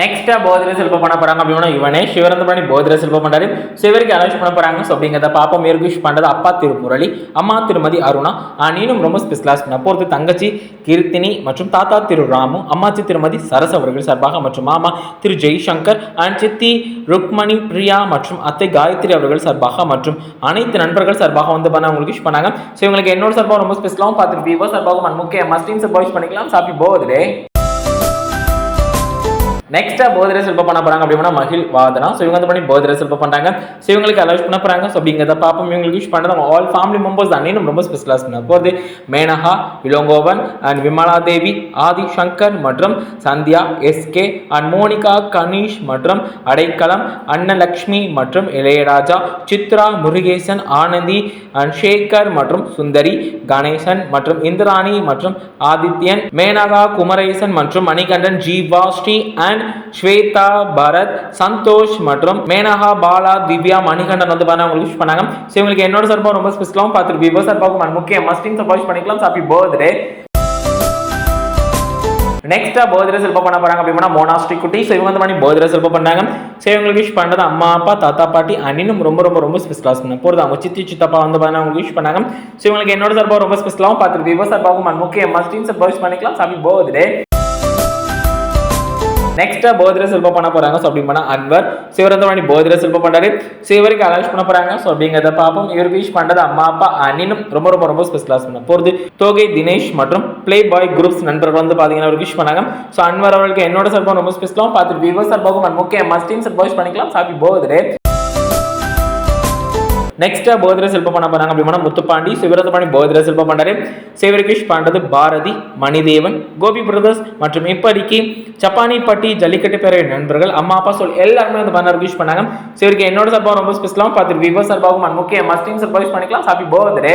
நெக்ஸ்ட்டாக போதிர சிலப்பம் பண்ண போகிறாங்க அப்படின்னா இவனே சிவரந்தபணி போதிர சிற்பம் பண்ணாரு சிவருக்கு அனௌன்ஸ் பண்ண போகிறாங்க ஸோ அப்படிங்கிறத பாப்பா மேற்குஷ் பண்ணுறது அப்பா திருப்புரளி அம்மா திருமதி அருணா. ஆஹ் நீனும் ரொம்ப ஸ்பெஷலாக பண்ண போறது தங்கச்சி கீர்த்தினி மற்றும் தாத்தா திரு ராமு அம்மாச்சி திருமதி சரஸ் அவர்கள் சார்பாக மற்றும் மாமா திரு ஜெய்சங்கர் அண்ட் சித்தி ருக்மணி பிரியா மற்றும் அத்தை காயத்ரி அவர்கள் சார்பாக மற்றும் அனைத்து நண்பர்கள் சார்பாக வந்து பண்ண உங்களுக்கு விஷ் பண்ணாங்க. ஸோ இவங்களுக்கு என்னோட சார்பாக ரொம்ப ஸ்பெஷலாகவும் பார்த்துட்டு விவோ சார்பாகவும் முக்கிய மஸ்டின் சார்பாக பண்ணிக்கலாம். சாப்பி போகுது நெக்ஸ்ட்டாக போதிரை சிற்பம் பண்ண போகிறாங்க அப்படின்னா மகிழ் வாதனா. ஸோ இவங்க வந்து பண்ணி போதிரை சிற்பம் பண்றாங்க. ஸோ இவங்களுக்கு அலோஸ் பண்ண போகிறாங்க ஸோ அப்படிங்கிறத பார்ப்போம். இவங்களுக்கு யூஸ் பண்ணுறது ஆல் ஃபேமிலி மெம்பர்ஸ் அன்னையும் ரொம்ப ஸ்பெஷலாக பண்ண போகுது மேனகா இளங்கோவன் அண்ட் விமலா தேவி ஆதி சங்கர் மற்றும் Sandhya SK and Monica Kanish மற்றும் அடைக்கலம் அன்னலக்ஷ்மி மற்றும் இளையராஜா சித்ரா முருகேசன் ஆனந்தி அண்ட் சேகர் மற்றும் சுந்தரி கணேசன் மற்றும் இந்திராணி மற்றும் ஆதித்யன் மேனகா குமரேசன் மற்றும் மணிகண்டன் ஜீவா ஸ்ரீ அண்ட் ஸ்வேதா பரத் சந்தோஷ் மற்றும் மேனகா பாலா திவ்யா மணிகண்டன் வந்து பாருங்க உங்களுக்கு விஷ் பண்ணாங்க. ஸோ இவங்களுக்கு என்னோட சார்பாக ரொம்ப ஸ்பெஷலாகவும் பார்த்துட்டு விவோ சார்பாக முக்கிய மஸ்டிங் சப்போஸ் பண்ணிக்கலாம். ஹாப்பி பர்த்டே நெக்ஸ்ட்டாக பர்த்டே சிற்பம் பண்ண போகிறாங்க அப்படின்னா மோனாஸ்ட்ரி குட்டி ஸோ இவங்க வந்து பண்ணி பர்த்டே சிற்பம் பண்ணாங்க. ஸோ இவங்களுக்கு விஷ் பண்ணுறது அம்மா அப்பா தாத்தா பாட்டி அண்ணினும் ரொம்ப ரொம்ப ரொம்ப ஸ்பெஷலாக பண்ண போகிறது அவங்க சித்தி சித்தப்பா வந்து பண்ண அவங்களுக்கு விஷ் பண்ணாங்க. ஸோ இவங்களுக்கு என்னோட சார்பாக ரொம்ப ஸ்பெஷலாகவும் பார்த்துட்டு விவோ சார்பாகவும் முக்கிய மஸ்டின் சப்போஸ் பண்ணிக்கலாம். சாப்பி பர்த்டே நெக்ஸ்டா போதிர சிற்பம் பண்ண போறாங்க. ஸோ அப்படி பண்ணா அன்வர் சிவரந்தமணி போதிர சிற்பம் பண்றாரு. ஸோ இவருக்கு பண்ண போறாங்க. ஸோ அப்படிங்கிறத பார்ப்போம். இவர் விஷ் பண்ணுறது அம்மா அப்பா அனினும் ரொம்ப ரொம்ப ரொம்ப ஸ்பெஷலாக பண்ண போகிறது தோகை தினேஷ் மற்றும் ப்ளே பாய் குரூப்ஸ் நண்பர்கள் வந்து பார்த்தீங்கன்னா ஒரு விஷ் பண்ணாங்க. ஸோ அன்வர் அவர்களுக்கு என்னோட சார்பாக ரொம்ப ஸ்பெஷலாக பார்த்துட்டு விவோ சார்பாகவும் முக்கிய மஸ்டின் சர்பாஸ் பண்ணிக்கலாம். சாப்பி போகுது நெக்ஸ்ட்டாக போதிர சிற்பம் பண்ண போகிறாங்க அப்படின்னா முத்துப்பாண்டி சிவரதபாணி போதிர சிற்பம் பண்ணாரு சிவரிகிஷ் பண்றது பாரதி மணிதேவன் கோபி பிரதர்ஸ் மற்றும் இப்படிக்கு சப்பானிப்பட்டி ஜல்லிக்கட்டு பேர நண்பர்கள் அம்மா அப்பா சொல் எல்லாருமே வந்து பண்ண விஷ் பண்ணாங்க. சிவருக்கு என்னோட சார்பாக ரொம்ப ஸ்பெஷலாகவும் பார்த்துட்டு விவோ சார்பாகவும் முக்கிய மஸ்டின் சர்பாஸ் பண்ணிக்கலாம். ஹாப்பி பர்த்டே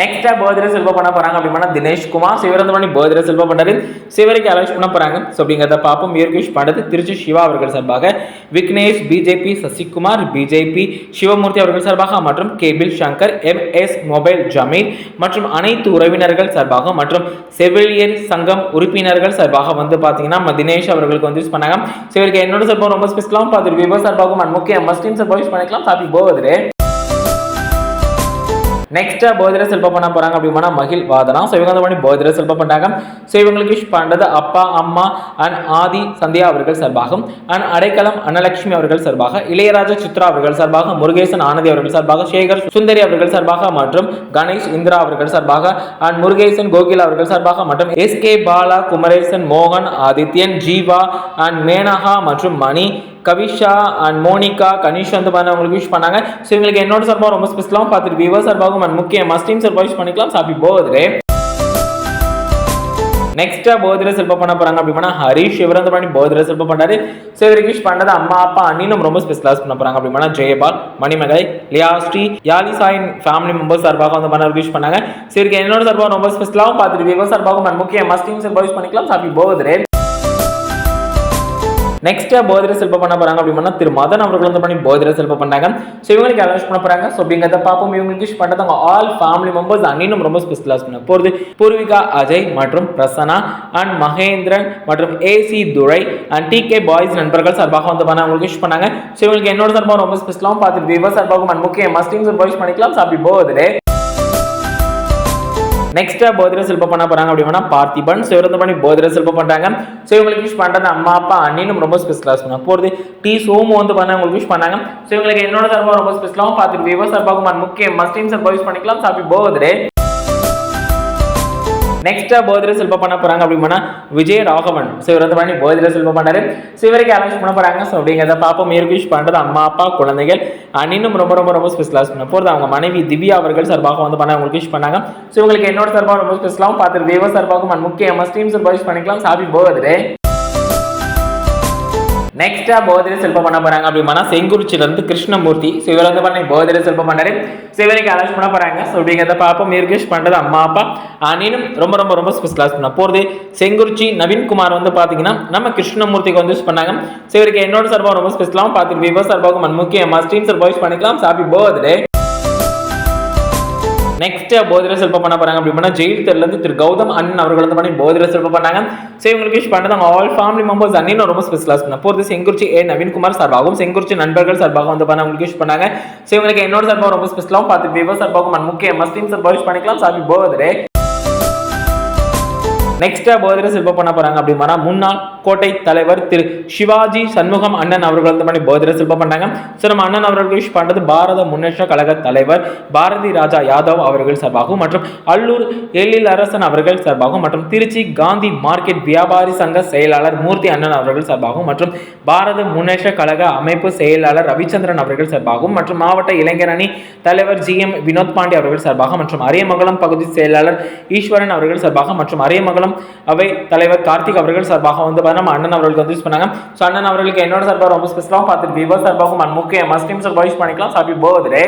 நெக்ஸ்டா பர்த்டே செல்வா பண்ண போறாங்க அப்படின்னா தினேஷ்குமார் சிவரந்தமணி பர்த்டே செல்வா பண்ணாரு சிவருக்கு அலோச் பண்ண போறாங்க. ஸோ அப்படிங்கிறத பார்ப்போம். இயற்கேஷ் பண்டது திருச்சி சிவா அவர்கள் சார்பாக விக்னேஷ் பிஜேபி சசிகுமார் பிஜேபி சிவமூர்த்தி அவர்கள் சார்பாக மற்றும் cable Shankar M S mobile ஜமீன் மற்றும் அனைத்து உறவினர்கள் சார்பாக மற்றும் செவிலியர் சங்கம் உறுப்பினர்கள் சார்பாக வந்து பார்த்தீங்கன்னா நம்ம தினேஷ் அவர்களுக்கு வந்து யூஸ் பண்ணாங்க. சிவருக்கு என்னோட சார்பாக ரொம்ப ஸ்பெஷலாகவும் பார்த்துருக்கு. விவோ சார்பாகவும் முக்கிய மஸ்டின் சார்பாக யூஸ் பண்ணிக்கலாம். ஹாப்பி பர்த்டே நெக்ஸ்டா போதிர செல்பம் பண்ண போறாங்க அப்படின்னா மகிழ் வாதனா. ஸோ இவங்க வந்து பண்ணி போதிர செல்பம் பண்ணாங்க ஸோ இவங்களுக்கு விஷ் பண்றது அப்பா அம்மா அண்ட் ஆதி சந்தியா அவர்கள் சார்பாகும். அண்ட் அடைக்கலம் அன்னலட்சுமி அவர்கள் சார்பாக இளையராஜா சித்ரா அவர்கள் சார்பாக முருகேசன் ஆனந்தி அவர்கள் சார்பாக சேகர் சுந்தரி அவர்கள் சார்பாக மற்றும் கணேஷ் இந்திரா அவர்கள் சார்பாக அண்ட் முருகேசன் கோகில் அவர்கள் சார்பாக மற்றும் எஸ் கே பாலா குமரேசன் மோகன் ஆதித்யன் ஜீவா அண்ட் மேனகா மற்றும் மணி கவிஷா அண்ட் மோனிகா கனிஷ் வந்து பண்ண உங்களுக்கு விஷ் பண்ணாங்க. ஸோ இவங்களுக்கு என்னோட சார்பாக ரொம்ப ஸ்பெஷலாகவும் பார்த்துட்டு விவோ சார்பாகவும் அண்ட் முக்கிய மஸ்டின் சார்பாக விஷ் பண்ணிக்கலாம். சாப்பி போகுது நெக்ஸ்ட்டாக போதிர சிற்பம் பண்ண போறாங்க அப்படின்னா ஹரிஷ் சிவரந்தபாணி போதிர சிற்பம் பண்ணுறாரு ஸோ இவருக்கு விஷ் பண்ணது அம்மா அப்பா அண்ணினும் ரொம்ப ஸ்பெஷலாக பண்ண போகிறாங்க அப்படின்னா ஜெயபால் மணிமகை லியாஸ்ரீ யாலி சாயின் ஃபேமிலி மெம்பர்ஸ் சார்பாக வந்து பண்ண விஷ் பண்ணாங்க. ஸோ இவருக்கு என்னோட சார்பாக ரொம்ப ஸ்பெஷலாகவும் பார்த்துட்டு விவோ சார்பாகவும் முக்கிய மஸ்டின் சார்பாக விஷ் பண்ணிக்கலாம். சாப்பி போகுது நெக்ஸ்ட்டாக போதிர செல்பம் பண்ண போகிறாங்க அப்படின்னா திரு மதன் அவர்கள் வந்து பண்ணி போதிர செல்பம் பண்ணாங்க. ஸோ இவங்களுக்கு அலௌன்ஸ் பண்ண போகிறாங்க ஸோ அப்படிங்கிறத பார்ப்போம். இவங்களுக்கு விஷ் பண்ணுறது அவங்க ஆல் ஃபேமிலி மெம்பர்ஸ் அன்னினும் ரொம்ப ஸ்பெஷலாக பண்ண போகிறது பூர்விகா அஜய் மற்றும் பிரசனா அண்ட் மகேந்திரன் மற்றும் AC Durai and T K boys நண்பர்கள் சார்பாக வந்து பண்ண அவங்களுக்கு விஷ் பண்ணாங்க. ஸோ இவங்களுக்கு என்னோட சார்பாக ரொம்ப ஸ்பெஷலாகவும் பார்த்துட்டு விவசாயம் சார்பாகவும் and முக்கிய மஸ்டிங்ஸ் பாய்ஸ் பண்ணிக்கலாம். ஹாப்பி பர்த்டே நெக்ஸ்ட்டாக போதிர சிற்பம் பண்ண போகிறாங்க அப்படின்னா பார்த்திபன் சிவரந்த பண்ணி போதிர சிற்பம் பண்ணுறாங்க ஸோ இவங்களுக்கு விஷ் பண்ணுறது அம்மா அப்பா அண்ணினும் ரொம்ப ஸ்பெஷலாக பண்ண போகிறது டி சோமு வந்து பண்ண உங்களுக்கு விஷ் பண்ணாங்க. ஸோ இவங்களுக்கு என்னோட சார்பாக ரொம்ப ஸ்பெஷலாகவும் பார்த்துட்டு விவோ சார்பாகவும் முக்கிய மஸ்டின் சார்பாக யூஸ் பண்ணிக்கலாம். சாப்பி பர்த்டே நெக்ஸ்ட்டாக போதிர சிற்பம் பண்ண போறாங்க அப்படின்னா விஜய் ராகவன் ஸோ இவர் வந்து பண்ணி போதிர சிற்பம் பண்ணாரு ஸோ இவருக்கு அலௌன்ஸ் பண்ண போறாங்க? ஸோ அப்படிங்கிறத பார்ப்போம். இயற்கை பண்ணுறது அம்மா அப்பா குழந்தைகள். அண்ணினும் ரொம்ப ரொம்ப ரொம்ப ஸ்பெஷலாக பண்ண போகிறது அவங்க மனைவி திவ்யா அவர்கள் சார்பாக வந்து பண்ண அவங்களுக்கு விஷ் பண்ணாங்க. ஸோ இவங்களுக்கு என்னோட சார்பாக ரொம்ப ஸ்பெஷலாகவும் பார்த்துட்டு தேவ சார்பாகவும் and முக்கிய சார்பாக யூஸ் பண்ணிக்கலாம். ஹாப்பி போகிறது நெக்ஸ்டா போதிரை செல்பம் பண்ண போறாங்க அப்படின்னா செங்குறிச்சில இருந்து கிருஷ்ணமூர்த்தி ஸோ இவர் வந்து பண்ணி போதிரை செல்பம் பண்ணாரு ஸோ இவருக்கு பண்ண போறாங்க. ஸோ அப்படிங்கிறத பார்ப்போம். மீர்கேஷ் பண்றது அம்மா அப்பா. அனினும் ரொம்ப ரொம்ப ரொம்ப ஸ்பெஷலாக பண்ண போகிறது செங்குறிச்சி நவீன்குமார் வந்து பார்த்தீங்கன்னா நம்ம கிருஷ்ணமூர்த்திக்கு வந்து யூஸ் பண்ணாங்க. ஸோ இவருக்கு என்னோட சார்பாக ரொம்ப ஸ்பெஷலாகவும் பார்த்துட்டு விவோ சார்பாக மன்முக்கிய ஸ்ட்ரீம் சார் பண்ணிக்கலாம். ஹாப்பி பர்த்டே நெக்ஸ்ட் போதிர செல்பம் பண்ண போறாங்க. அப்படின்னா ஜெயில் தெருலேருந்து திரு கௌதம் அண்ணன் அவர்கள் வந்து பண்ணி போதிர சிற்பம் பண்ணாங்க. ஸோ இவங்களுக்கு விஷ் பண்ணுறது ஆல் ஃபேமிலி மெம்பர்ஸ் அண்ணன் ரொம்ப ஸ்பெஷலாக பண்ண போகிறது செங்குறிச்சி ஏ நவீன்குமார் சார்பாகவும் செங்குறிச்சி நண்பர்கள் சார்பாக வந்து பண்ண அவங்களுக்கு விஷ் பண்ணாங்க. ஸோ இவங்களுக்கு என்னோட சார்பாக ரொம்ப ஸ்பெஷலாகவும் பார்த்து விவோ சார்பாகவும் முக்கிய மஸ்லீம் சார்பாக விஷ் பண்ணிக்கலாம். ஹாப்பி போதரே. நெக்ஸ்ட்டாக போதிர சிற்பம் பண்ண போகிறாங்க அப்படின்னா முன்னாள் கோட்டை தலைவர் திரு சிவாஜி சண்முகம் அண்ணன் அவர்கள் வந்து பண்ணி போதிர சிற்பம் பண்ணாங்க. ஸோ நம்ம அண்ணன் அவர்கள் விஷ் பாரத முன்னேற்ற கழக தலைவர் பாரதி ராஜா யாதவ் அவர்கள் சார்பாகவும் மற்றும் அல்லூர் எழில் அரசன் அவர்கள் சார்பாகவும் மற்றும் திருச்சி காந்தி மார்க்கெட் வியாபாரி சங்க செயலாளர் மூர்த்தி அண்ணன் அவர்கள் சார்பாகவும் மற்றும் பாரத முன்னேற்ற கழக அமைப்பு செயலாளர் ரவிச்சந்திரன் அவர்கள் சார்பாகவும் மற்றும் மாவட்ட இளைஞர் அணி தலைவர் ஜி எம் வினோத் பாண்டி அவர்கள் சார்பாக மற்றும் அரியமங்கலம் பகுதி செயலாளர் ஈஸ்வரன் அவர்கள் சார்பாக மற்றும் அரியமங்கலம் அவை தலைவர் கார்த்திக் அவர்கள் சார்பாக வந்து நம்ம அண்ணன் அவர்களுக்கு வந்து யூஸ் பண்ணாங்க. ஸோ அண்ணன் அவர்களுக்கு என்னோட சார்பாக ரொம்ப ஸ்பெஷலாகவும் பார்த்துட்டு விவோ சார்பாகவும் முக்கிய மஸ்டிம் சார்பாக யூஸ் பண்ணிக்கலாம். ஹாப்பி பர்த்டே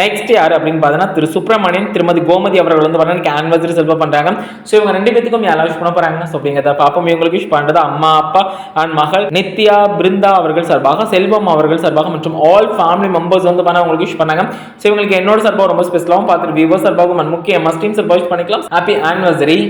நெக்ஸ்ட் யார் அப்படின்னு பார்த்தீங்கன்னா திரு சுப்பிரமணியன் திருமதி கோமதி அவர்கள் வந்து பார்த்தீங்கன்னா ஆனிவர்சரி செல்வம் பண்ணுறாங்க ஸோ இவங்க ரெண்டு பேத்துக்கும் யாரும் விஷ் பண்ண போகிறாங்க ஸோ அப்படிங்கிறத பாப்போம் இவங்களுக்கு விஷ் பண்ணுறது அம்மா அப்பா அண்ட் மகள் நித்யா பிருந்தா அவர்கள் சார்பாக செல்வம் அவர்கள் சார்பாக மற்றும் ஆல் ஃபேமிலி மெம்பர்ஸ் வந்து பண்ண அவங்களுக்கு விஷ் பண்ணாங்க. ஸோ இவங்களுக்கு என்னோட சார்பாக ரொம்ப ஸ்பெஷலாகவும் பார்த்துட்டு விவோ சார்பாகவும் முக்கிய மஸ்டீம் சார்பாக விஷ் பண்ணிக்கலாம். ஹாப்பி ஆனிவர்சரி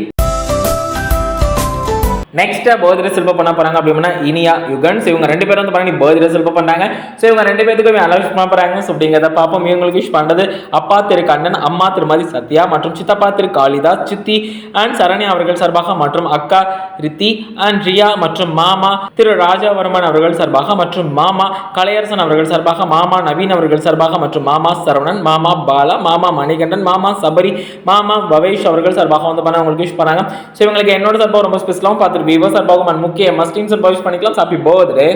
நெக்ஸ்ட்டாக பர்த்டே செல்ப பண்ண போகிறாங்க அப்படின்னா இனியா யுகன்ஸ் இவங்க ரெண்டு பேரும் வந்து பண்ணி பர்த்டே செல்ப பண்ணாங்க. ஸோ இவங்க ரெண்டு பேருக்கு அலௌஸ் பண்ண போகிறாங்க ஸோ அப்படிங்கிறத பார்ப்போம். இவங்களுக்கு விஷ் பண்ணுறது அப்பா திரு கண்ணன் அம்மா திருமதி சத்யா மற்றும் சித்தப்பா திரு காளிதாஸ் சித்தி அண்ட் சரணி அவர்கள் சார்பாக மற்றும் அக்கா ரித்தி அண்ட் ரியா மற்றும் மாமா திரு ராஜாவர்மன் அவர்கள் சார்பாக மற்றும் மாமா கலையரசன் அவர்கள் சார்பாக மாமா நவீன் அவர்கள் சார்பாக மற்றும் மாமா சரவணன் மாமா பாலா மாமா மணிகண்டன் மாமா சபரி மாமா பவேஷ் அவர்கள் சார்பாக வந்து பண்ண அவங்களுக்கு விஷ் பண்ணாங்க. ஸோ இவங்களுக்கு என்னோட சார்பாக ரொம்ப ஸ்பெஷலாகவும் பார்த்து விவோ சார்பாகவும் அண்ட் முக்கிய மஸ்டீம் சார்பாக பண்ணிக்கலாம். ஹாப்பி பர்த்டே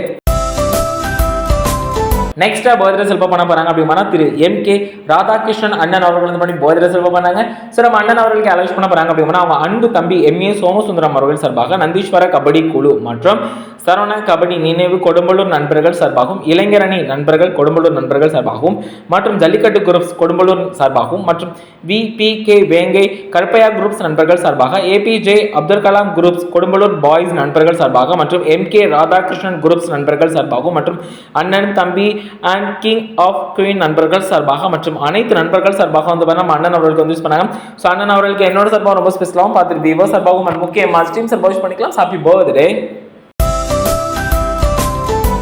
நெக்ஸ்டா பர்த்டே செல்வம் பண்ண போறாங்க அப்படின்னா திரு எம் கே ராதாகிருஷ்ணன் அண்ணன் அவர்கள் வந்து பண்ணி பர்த்டே செல்வம் பண்ணாங்க. சார் நம்ம அண்ணன் அவர்களுக்கு அலோஸ் பண்ண போறாங்க அப்படின்னா அவங்க அன்பு தம்பி எம் ஏ சோமசுந்தரம் அவர்கள் சார்பாக நந்தீஸ்வர கபடி குழு மற்றும் சரவண கபடி நினைவு கொடும்பலூர் நண்பர்கள் சார்பாகவும் இளைஞரணி நண்பர்கள் கொடும்பலூர் நண்பர்கள் சார்பாகவும் மற்றும் ஜல்லிக்கட்டு குரூப்ஸ் கொடும்பலூர் சார்பாகவும் மற்றும் வி பி கே வேங்கை கருப்பையா குரூப்ஸ் நண்பர்கள் சார்பாக APJ Abdul Kalam groups Kodumbalur boys நண்பர்கள் சார்பாக மற்றும் எம் கே ராதாகிருஷ்ணன் குரூப்ஸ் நண்பர்கள் சார்பாகவும் மற்றும் அண்ணன் தம்பி அண்ட் கிங் ஆஃப் குயின் நண்பர்கள் சார்பாக மற்றும் அனைத்து நண்பர்கள் சார்பாக வந்து நம்ம அண்ணன் அவர்களுக்கு வந்து யூஸ் பண்ணாங்க. ஸோ அண்ணன் அவர்களுக்கு என்னோட சார்பாக ரொம்ப ஸ்பெஷலாகவும் பார்த்துட்டு விவோ சார்பாகவும் முக்கிய மாஸ்டீம் சார்பாக யூஸ் பண்ணிக்கலாம். Happy birthday